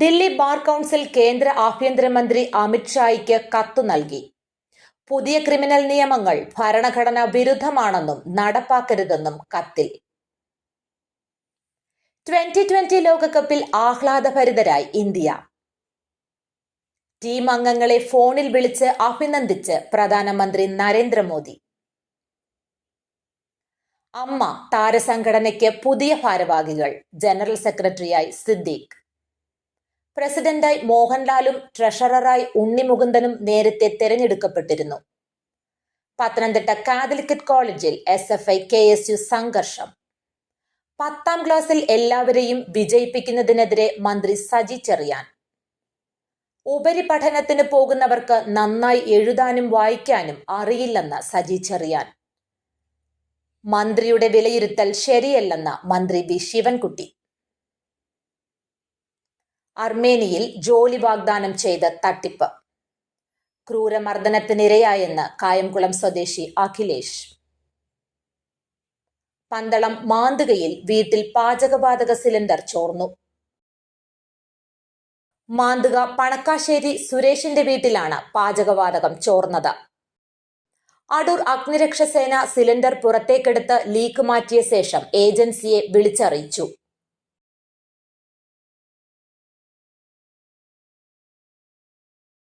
Delhi bar council കേന്ദ്ര ആഭ്യന്തരമന്ത്രി അമിത് ഷായ്ക്ക് കത്തു നൽകി. പുതിയ ക്രിമിനൽ നിയമങ്ങൾ ഭരണഘടനാ വിരുദ്ധമാണെന്നും നടപ്പാക്കരുതെന്നും കത്തിൽ. ട്വന്റി ട്വന്റി ലോകകപ്പിൽ ആഹ്ലാദഭരിതരായി ഇന്ത്യ. ടീം അംഗങ്ങളെ ഫോണിൽ വിളിച്ച് അഭിനന്ദിച്ച് പ്രധാനമന്ത്രി നരേന്ദ്രമോദി. അമ്മ താരസംഘടനയ്ക്ക് പുതിയ ഭാരവാഹികൾ ജനറൽ സെക്രട്ടറിയായി സിദ്ദീഖ്. പ്രസിഡന്റായി മോഹൻലാലും ട്രഷററായി ഉണ്ണിമുകുന്ദനും നേരത്തെ തെരഞ്ഞെടുക്കപ്പെട്ടിരുന്നു. പത്തനംതിട്ട കാതലിക്കറ്റ് കോളേജിൽ S F I K S U സംഘർഷം. പത്താം ക്ലാസ്സിൽ എല്ലാവരെയും വിജയിപ്പിക്കുന്നതിനെതിരെ മന്ത്രി സജി ചെറിയാൻ. ഉപരിപഠനത്തിന് പോകുന്നവർക്ക് നന്നായി എഴുതാനും വായിക്കാനും അറിയില്ലെന്ന് സജി ചെറിയാൻ. മന്ത്രിയുടെ വിലയിരുത്തൽ ശരിയല്ലെന്ന് മന്ത്രി വി ശിവൻകുട്ടി. അർമേനിയിൽ ജോലി വാഗ്ദാനം ചെയ്ത തട്ടിപ്പ്. ക്രൂരമർദ്ദനത്തിനിരയായെന്ന് കായംകുളം സ്വദേശി അഖിലേഷ്. പന്തളം മാന്തുകയിൽ വീട്ടിൽ പാചകവാതക സിലിണ്ടർ ചോർന്നു. മാന്തുക പണക്കാശ്ശേരി സുരേഷിന്റെ വീട്ടിലാണ് പാചകവാതകം ചോർന്നത്. അടൂർ അഗ്നിരക്ഷാസേന സിലിണ്ടർ പുറത്തേക്കെടുത്ത് ലീക്ക് മാറ്റിയ ശേഷം ഏജൻസിയെ വിളിച്ചറിയിച്ചു.